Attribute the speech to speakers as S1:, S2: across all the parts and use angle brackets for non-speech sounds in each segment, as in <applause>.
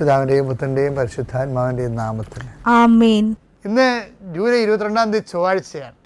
S1: പിതാവിന്റെയും പുത്രന്റെയും പരിശുദ്ധാത്മാവിന്റെയും നാമത്തിൽ.
S2: ആമേൻ.
S1: ഇന്ന് ജൂലൈ ഇരുപത്തിരണ്ടാം തീയതി ചൊവ്വാഴ്ചയാണ്.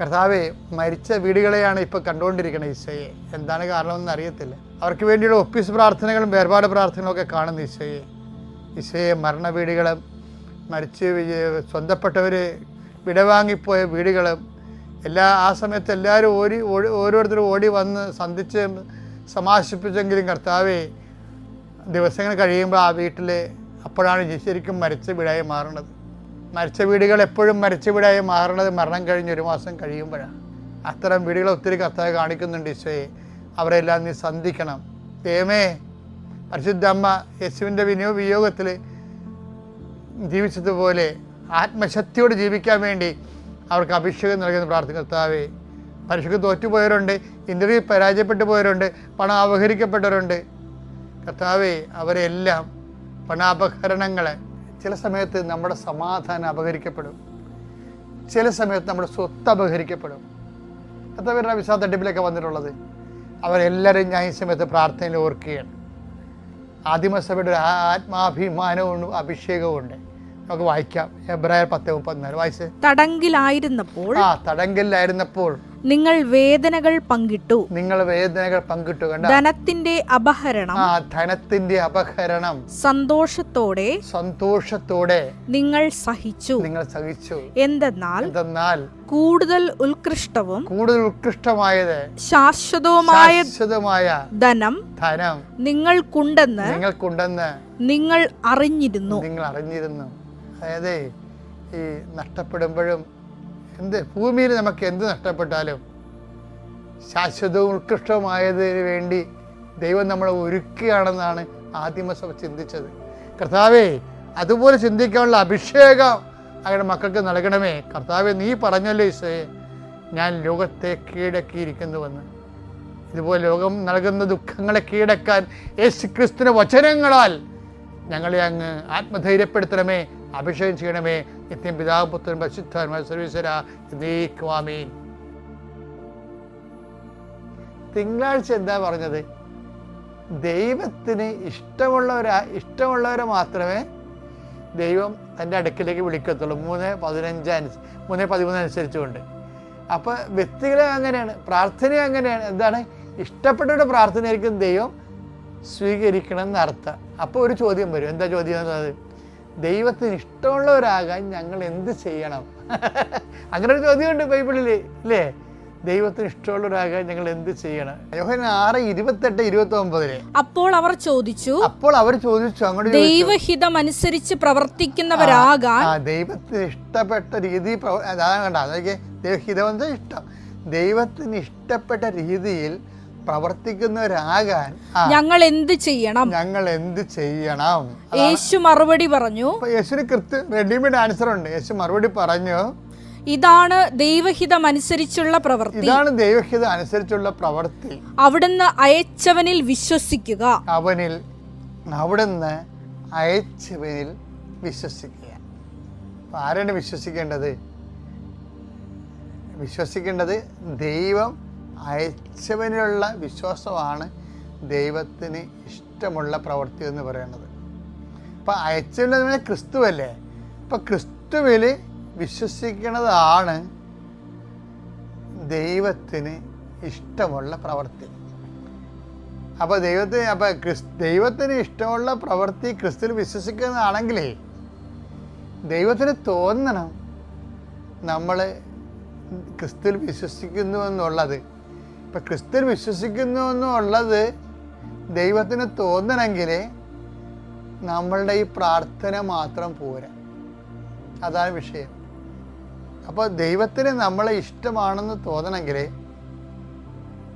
S1: കർത്താവെ മരിച്ച വീടുകളെയാണ് ഇപ്പോൾ കണ്ടുകൊണ്ടിരിക്കുന്നത് ഈശോയെ. എന്താണ് കാരണമെന്ന് അറിയത്തില്ല. അവർക്ക് വേണ്ടിയുള്ള ഓഫീസ് പ്രാർത്ഥനകളും വേർപാട് പ്രാർത്ഥനകളും ഒക്കെ കാണുന്നു ഈശോയെ. ഈശോയെ മരണ വീടുകളും മരിച്ച് സ്വന്തപ്പെട്ടവർ വിടവാങ്ങിപ്പോയ വീടുകളും എല്ലാ ആ സമയത്ത് എല്ലാവരും ഓടി ഓരോരുത്തരും ഓടി വന്ന് സന്ധിച്ച് സമാശിപ്പിച്ചെങ്കിലും കർത്താവെ ദിവസങ്ങൾ കഴിയുമ്പോൾ ആ വീട്ടിൽ അപ്പോഴാണ് ശരിക്കും മരിച്ച വീടായി മാറുന്നത്. മരിച്ച വീടുകൾ എപ്പോഴും മരിച്ച വീടായി മാറുന്നത് മരണം കഴിഞ്ഞ് ഒരു മാസം കഴിയുമ്പോഴാണ്. അത്തരം വീടുകൾ ഒത്തിരി കർത്താവ് കാണിക്കുന്നുണ്ട് ഈശോയെ. അവരെല്ലാം നീ സന്ധിക്കണം. ദൈവമേ പരിശുദ്ധ അമ്മ യേശുവിന്റെ വിനിയോ വിയോഗത്തിൽ ജീവിച്ചതുപോലെ ആത്മശക്തിയോട് ജീവിക്കാൻ വേണ്ടി അവർക്ക് അഭിഷേകം നൽകുന്ന പ്രാർത്ഥന കർത്താവേ. തോറ്റുപോയവരുണ്ട് ഇന്റർവ്യൂ പരാജയപ്പെട്ടു പോയവരുണ്ട് പണം അപഹരിക്കപ്പെട്ടവരുണ്ട്. കർത്താവേ അവരെല്ലാം പണാപഹരണങ്ങളെ ചില സമയത്ത് നമ്മുടെ സമാധാനം അപഹരിക്കപ്പെടും. ചില സമയത്ത് നമ്മുടെ സ്വത്ത് അപഹരിക്കപ്പെടും. എത്ര പേരുടെ വിസാ തട്ടിപ്പിലൊക്കെ വന്നിട്ടുള്ളത്. അവരെല്ലാവരും ഞാൻ ഈ സമയത്ത് പ്രാർത്ഥനയിൽ ഓർക്കുകയാണ്. ആദിമസഭയുടെ ഒരു ആത്മാഭിമാനവും അഭിഷേകവും ഉണ്ട് നമുക്ക് വായിക്കാം. എബ്രായർ പത്ത് മുപ്പത്തിനാല്. വായിച്ച്?
S3: തടങ്കിലായിരുന്നപ്പോൾ
S1: ആ തടങ്കലിലായിരുന്നപ്പോൾ
S3: നിങ്ങൾ വേദനകൾ പങ്കിട്ടു.
S1: നിങ്ങൾ വേദനകൾ പങ്കിട്ടു
S3: ധനത്തിന്റെ അപഹരണം.
S1: ആ ധനത്തിന്റെ അപഹരണം.
S3: സന്തോഷത്തോടെ
S1: സന്തോഷത്തോടെ
S3: നിങ്ങൾ സഹിച്ചു.
S1: നിങ്ങൾ സഹിച്ചു.
S3: എന്തെന്നാൽ
S1: എന്തെന്നാൽ
S3: കൂടുതൽ ഉത്കൃഷ്ടവും
S1: കൂടുതൽ ഉത്കൃഷ്ടമായത്
S3: ശാശ്വതവുമായ
S1: ശാശ്വതമായ
S3: ധനം
S1: ധനം
S3: നിങ്ങൾക്കുണ്ടെന്ന്
S1: നിങ്ങൾക്കുണ്ടെന്ന്
S3: നിങ്ങൾ അറിഞ്ഞിരുന്നു.
S1: നിങ്ങൾ അറിഞ്ഞിരുന്നു. അതായത് ഈ നഷ്ടപ്പെടുമ്പോഴും എന്ത്? ഭൂമിയിൽ നമുക്ക് എന്ത് നഷ്ടപ്പെട്ടാലും ശാശ്വതവും ഉത്കൃഷ്ടവുമായതിന് വേണ്ടി ദൈവം നമ്മളെ ഒരുക്കുകയാണെന്നാണ് ആദിമസഭ ചിന്തിച്ചത്. കർത്താവേ അതുപോലെ ചിന്തിക്കാനുള്ള അഭിഷേകം അങ്ങനെ മക്കൾക്ക് നൽകണമേ. കർത്താവെ നീ പറഞ്ഞല്ലോ ഈശോയെ ഞാൻ ലോകത്തെ കീഴടക്കിയിരിക്കുന്നുവെന്ന്. ഇതുപോലെ ലോകം നൽകുന്ന ദുഃഖങ്ങളെ കീഴടക്കാൻ യേശു ക്രിസ്തുവിന്റെ വചനങ്ങളാൽ ഞങ്ങളെ അങ്ങ് ആത്മധൈര്യപ്പെടുത്തണമേ അഭിഷേകം ചെയ്യണമേ. നിത്യം പിതാവ് പുത്രൻ പരിശുദ്ധാത്മാ സർവീശ്വര നീക്കുവാമീൻ തിങ്കളാഴ്ച എന്താ പറഞ്ഞത് ദൈവത്തിന് ഇഷ്ടമുള്ളവരാ ഇഷ്ടമുള്ളവരെ മാത്രമേ ദൈവം തന്റെ അടുക്കിലേക്ക് വിളിക്കത്തുള്ളൂ. മൂന്ന് പതിനഞ്ച് അനുസ മൂന്ന് പതിമൂന്ന് അനുസരിച്ചുകൊണ്ട്. അപ്പോൾ വ്യക്തികളെ അങ്ങനെയാണ് പ്രാർത്ഥന അങ്ങനെയാണ്. എന്താണ്? ഇഷ്ടപ്പെട്ടവരുടെ പ്രാർത്ഥനയായിരിക്കും ദൈവം സ്വീകരിക്കണം എന്നർത്ഥം അപ്പോൾ ഒരു ചോദ്യം വരും. എന്താ ചോദ്യം എന്നുള്ളത്? ദൈവത്തിന് ഇഷ്ടമുള്ളവരാകാൻ ഞങ്ങൾ എന്ത് ചെയ്യണം? <laughs> അങ്ങനെ ഒരു ചോദ്യമുണ്ട് ബൈബിളിൽ ഇല്ലേ? ദൈവത്തിന് ഇഷ്ടമുള്ളവരാകാൻ ഞങ്ങൾ എന്ത് ചെയ്യണം? ആറ് ഇരുപത്തെട്ട് ഇരുപത്തി ഒമ്പതിൽ
S3: അപ്പോൾ അവർ ചോദിച്ചു
S1: അപ്പോൾ അവർ ചോദിച്ചു അങ്ങോട്ട്
S3: ദൈവഹിതം അനുസരിച്ച് പ്രവർത്തിക്കുന്നവരാകാൻ
S1: ദൈവത്തിന് ഇഷ്ടപ്പെട്ട രീതി അതാണ് കണ്ട അതൊക്കെ ദൈവഹിതമെന്ന് ഇഷ്ടം. ദൈവത്തിന് ഇഷ്ടപ്പെട്ട രീതിയിൽ പ്രവർത്തിക്കുന്നവരാകാൻ
S3: ഞങ്ങൾ എന്ത് ചെയ്യണം?
S1: ഞങ്ങൾ എന്ത് ചെയ്യണം
S3: യേശു മറുപടി പറഞ്ഞു.
S1: യേശുവിന് കൃത്യ റെഡിമെയ്ഡ് ആൻസർ ഉണ്ട്. യേശു മറുപടി പറഞ്ഞു
S3: ഇതാണ് ദൈവഹിതം അനുസരിച്ചുള്ള പ്രവൃത്തി.
S1: ഇതാണ് ദൈവഹിതം അനുസരിച്ചുള്ള പ്രവൃത്തി.
S3: അവിടുന്ന് അയച്ചവനിൽ വിശ്വസിക്കുക.
S1: അവനിൽ അവിടുന്ന് അയച്ചവനിൽ വിശ്വസിക്കുക. ആരാണ് വിശ്വസിക്കേണ്ടത്? വിശ്വസിക്കേണ്ടത് ദൈവം അയച്ചവനിലുള്ള വിശ്വാസമാണ് ദൈവത്തിന് ഇഷ്ടമുള്ള പ്രവൃത്തി എന്ന് പറയുന്നത്. അപ്പം അയച്ചവനെ ക്രിസ്തുവല്ലേ? അപ്പം ക്രിസ്തുവിൽ വിശ്വസിക്കുന്നതാണ് ദൈവത്തിന് ഇഷ്ടമുള്ള പ്രവൃത്തി. അപ്പോൾ ദൈവത്തിന് അപ്പോൾ ക്രിസ് ദൈവത്തിന് ഇഷ്ടമുള്ള പ്രവൃത്തി ക്രിസ്തുവിൽ വിശ്വസിക്കുന്നതാണെങ്കിലേ ദൈവത്തിന് തോന്നണം നമ്മൾ ക്രിസ്തുവിൽ വിശ്വസിക്കുന്നു എന്നുള്ളത്. ഇപ്പം ക്രിസ്ത്യൻ വിശ്വസിക്കുന്നു എന്നുള്ളത് ദൈവത്തിന് തോന്നണമെങ്കിൽ നമ്മളുടെ ഈ പ്രാർത്ഥന മാത്രം പോരാ. അതാണ് വിഷയം. അപ്പോൾ ദൈവത്തിന് നമ്മളെ ഇഷ്ടമാണെന്ന് തോന്നണമെങ്കിൽ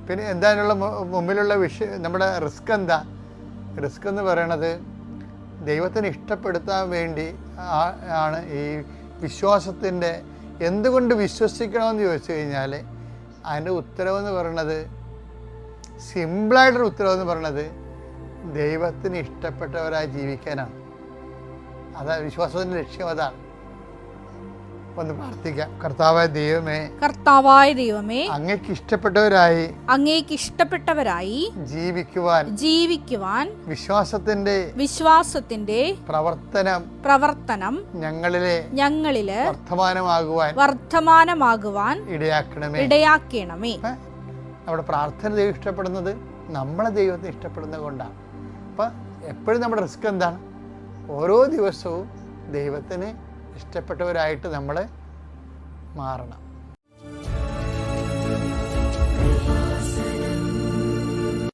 S1: പിന്നെ എന്തായാലുള്ള മുമ്പിലുള്ള വിഷയം നമ്മുടെ റിസ്ക് എന്താ? റിസ്ക് എന്ന് പറയണത് ദൈവത്തിന് ഇഷ്ടപ്പെടുത്താൻ വേണ്ടി ആണ് ഈ വിശ്വാസത്തിന്റെ എന്തുകൊണ്ട് വിശ്വസിക്കണമെന്ന് ചോദിച്ചു കഴിഞ്ഞാൽ അതിന്റെ ഉത്തരവെന്ന് പറയണത് സിമ്പിളായിട്ടൊരു ഉത്തരവെന്ന് പറയണത് ദൈവത്തിന് ഇഷ്ടപ്പെട്ടവരായി ജീവിക്കാനാണ്. അതാ വിശ്വാസത്തിന്റെ ലക്ഷ്യം അതാണ്. ഒന്ന് പ്രാർത്ഥിക്കാം. കർത്താവായ ദൈവമേ
S3: കർത്താവായ ദൈവമേ
S1: അങ്ങേക്ക് ഇഷ്ടപ്പെട്ടവരായി
S3: അങ്ങേക്ക് ഇഷ്ടപ്പെട്ടവരായി
S1: ജീവിക്കുവാൻ
S3: ജീവിക്കുവാൻ
S1: വിശ്വാസത്തിന്റെ
S3: വിശ്വാസത്തിന്റെ
S1: പ്രവർത്തനം
S3: പ്രവർത്തനം
S1: ഞങ്ങളിലെ
S3: ഞങ്ങളിൽ
S1: വർത്തമാനമാകുവാൻ
S3: വർദ്ധമാനമാകുവാൻ
S1: ഇടയാക്കണമേ.
S3: ഇടയാക്കണമേ.
S1: നമ്മുടെ പ്രാർത്ഥന ദൈവം ഇഷ്ടപ്പെടുന്നത് നമ്മളെ ദൈവത്തെ ഇഷ്ടപ്പെടുന്നത് കൊണ്ടാണ്. അപ്പം എപ്പോഴും നമ്മുടെ റിസ്ക് എന്താണ്? ഓരോ ദിവസവും ദൈവത്തിന് ഇഷ്ടപ്പെട്ടവരായിട്ട് നമ്മൾ മാറണം.